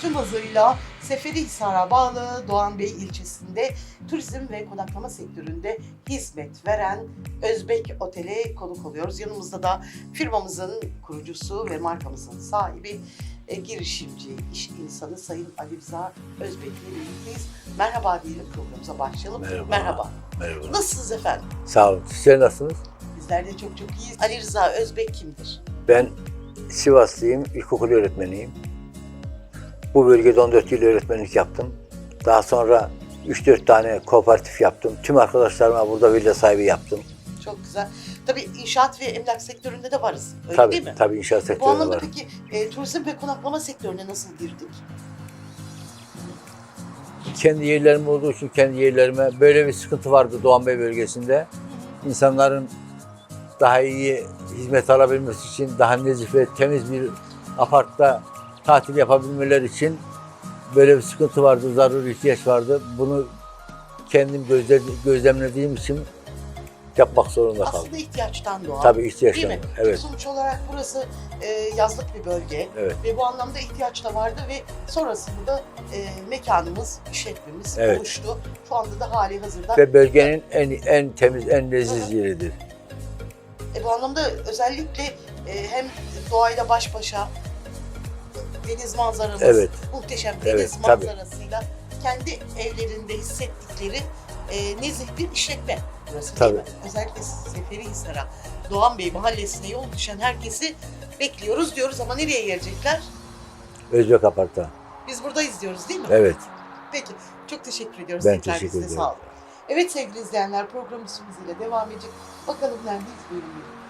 tüm hızıyla Seferihisar'a bağlı Doğan Bey ilçesinde turizm ve konaklama sektöründe hizmet veren Özbek Otel'e konuk oluyoruz. Yanımızda da firmamızın kurucusu ve markamızın sahibi e, girişimci, iş insanı Sayın Ali Rıza Özbek ile birlikteyiz. Merhaba diyelim programımıza başlayalım. Merhaba. Merhaba. Merhaba. Nasılsınız efendim? Sağ olun. Sizler nasılsınız? Bizler de çok çok iyiyiz. Ali Rıza Özbek kimdir? Ben Sivaslıyım, ilkokul öğretmeniyim. Bu bölgede 14 yıl öğretmenlik yaptım. Daha sonra 3-4 tane kooperatif yaptım. Tüm arkadaşlarıma burada villa sahibi yaptım. Çok güzel. Tabii inşaat ve emlak sektöründe de varız. Öyle tabii, değil mi? tabii inşaat Bu sektöründe anlamda var. peki e, turizm ve konaklama sektörüne nasıl girdik? Kendi yerlerim olduğu için kendi yerlerime böyle bir sıkıntı vardı Doğan Bey bölgesinde. İnsanların daha iyi hizmet alabilmesi için, daha nezih ve temiz bir apartta tatil yapabilmeleri için böyle bir sıkıntı vardı, zaruri ihtiyaç vardı. Bunu kendim gözle, gözlemlediğim için yapmak zorunda kaldım. Aslında ihtiyaçtan doğan. Tabii Değil ihtiyaçtan. mi? Evet, Sonuç olarak burası e, yazlık bir bölge evet. ve bu anlamda ihtiyaç da vardı ve sonrasında e, mekanımız, işletmemiz Evet. oluştu. Şu anda da hali hazırda. Ve bölgenin en en temiz, en leziz yeridir. E, bu anlamda özellikle e, hem doğayla baş başa deniz manzaramız, Evet. muhteşem deniz Evet, tabii. manzarasıyla kendi evlerinde hissettikleri e, nezih bir işletme burası Tabii. değil mi? Özellikle Seferihisar'a, Doğan Bey mahallesine yol düşen herkesi bekliyoruz diyoruz ama nereye gelecekler? Özbek Apart'a. Biz buradayız diyoruz değil mi? Evet. Peki. Çok teşekkür ediyoruz. Ben Tekrar teşekkür ederim. Sağ olun. Evet sevgili izleyenler programımız hızıyla devam edecek. Bakalım neredeyiz buyurun.